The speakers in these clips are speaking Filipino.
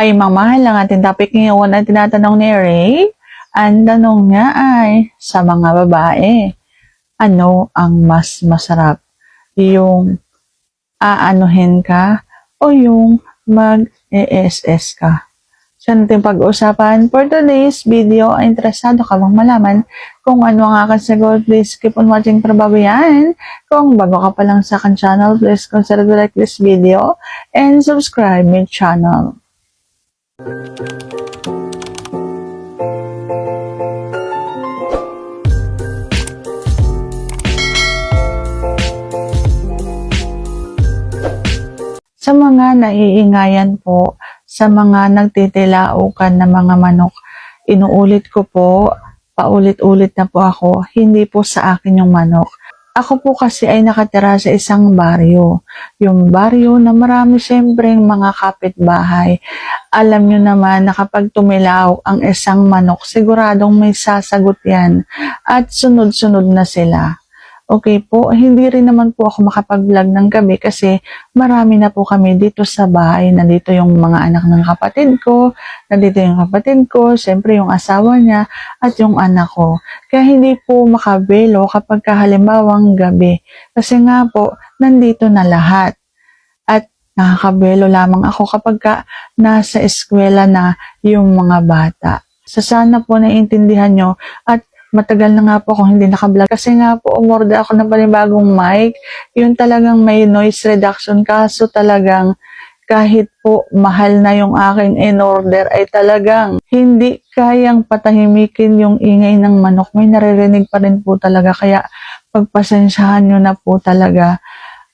Hi, mamahal ang ating topic ngayon ang tinatanong ni Ray. Ang tanong niya ay, sa mga babae, ano ang mas masarap? Yung aanuhin ka o yung mag-ESS ka? Sa natin pag-usapan for today's video, ay interesado ka bang malaman kung ano ang aking sagot, please keep on watching para yan. Kung bago ka pa lang sa akin channel, please consider to like this video and subscribe my channel. Sa mga naiingayan po, sa mga nagtitilaukan na mga manok, inuulit ko po, paulit-ulit na po ako, hindi po sa akin yung manok. Ako po kasi ay nakatira sa isang baryo. Yung baryo na marami siyembreng mga kapitbahay. Alam nyo naman na kapag tumilaw ang isang manok, siguradong may sasagot yan. At sunod-sunod na sila. Okay po, hindi rin naman po ako makapag-vlog ng gabi kasi marami na po kami dito sa bahay. Nandito yung mga anak ng kapatid ko, nandito yung kapatid ko, siyempre yung asawa niya, at yung anak ko. Kaya hindi po makabelo kapag kahalimbawang gabi. Kasi nga po, nandito na lahat. At nakakabelo lamang ako kapag ka nasa eskwela na yung mga bata. Sa sana po naiintindihan nyo at matagal na nga po akong hindi nakablog kasi nga po umorder ako ng panibagong mic. Yung talagang may noise reduction kaso talagang kahit po mahal na yung aking in-order ay talagang hindi kayang patahimikin yung ingay ng manok. May naririnig pa rin po talaga kaya pagpasensyahan nyo na po talaga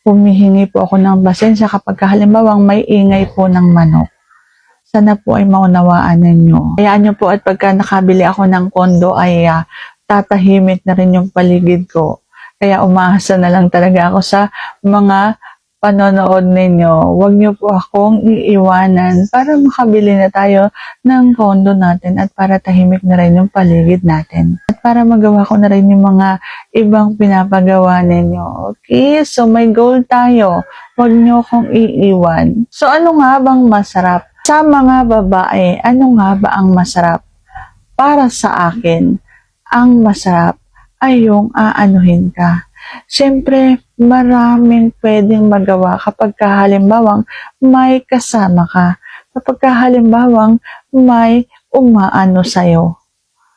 humihingi po ako ng pasensya kapag halimbawang may ingay po ng manok. Sana po ay maunawaan ninyo. Hayaan nyo po at pagka nakabili ako ng kondo ay ah, tatahimik na rin yung paligid ko. Kaya umaasa na lang talaga ako sa mga panonood ninyo. Huwag nyo po akong iiwanan para makabili na tayo ng kondo natin at para tahimik na rin yung paligid natin. At para magawa ko na rin yung mga ibang pinapagawa ninyo. Okay? So may goal tayo. Huwag nyo akong iiwan. So ano nga bang masarap? Sa mga babae, ano nga ba ang masarap? Para sa akin, ang masarap ay yung aanuhin ka. Siyempre, maraming pwedeng magawa kapag kahalimbawang may kasama ka. Kapag kahalimbawang may umaano sa'yo.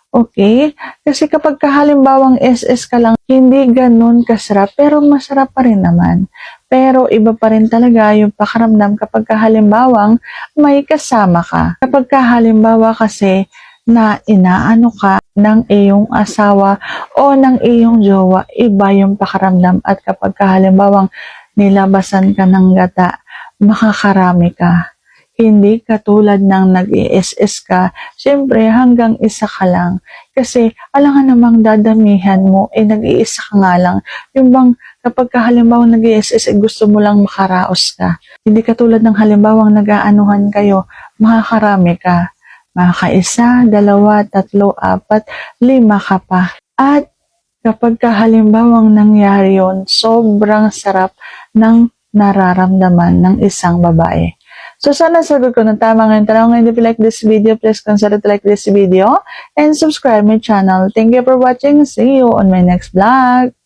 Okay? Kasi kapag kahalimbawang SS ka lang, hindi ganun kasarap, pero masarap pa rin naman. Pero iba pa rin talaga yung pakaramdam kapag kahalimbawang may kasama ka. Kapag kahalimbawa kasi na inaano ka ng iyong asawa o ng iyong jowa, iba yung pakaramdam. At kapag kahalimbawang nilabasan ka ng gata, makakarami ka. Hindi katulad ng nag-ISS ka, syempre hanggang isa ka lang. Kasi alangan namang dadamihan mo, eh nag-iisa ka nga lang. Yung bang kapag kahalimbawang nag-ISS, eh, gusto mo lang makaraos ka. Hindi katulad ng halimbawang nag-aanuhan kayo, makakarami ka. Makakaisa, dalawa, tatlo, apat, lima ka pa. At kapag kahalimbawang nangyari yon sobrang sarap ng nararamdaman ng isang babae. So, sana sagot ko ng tama ngayon tanong. And if you like this video, please consider to like this video and subscribe my channel. Thank you for watching. See you on my next vlog.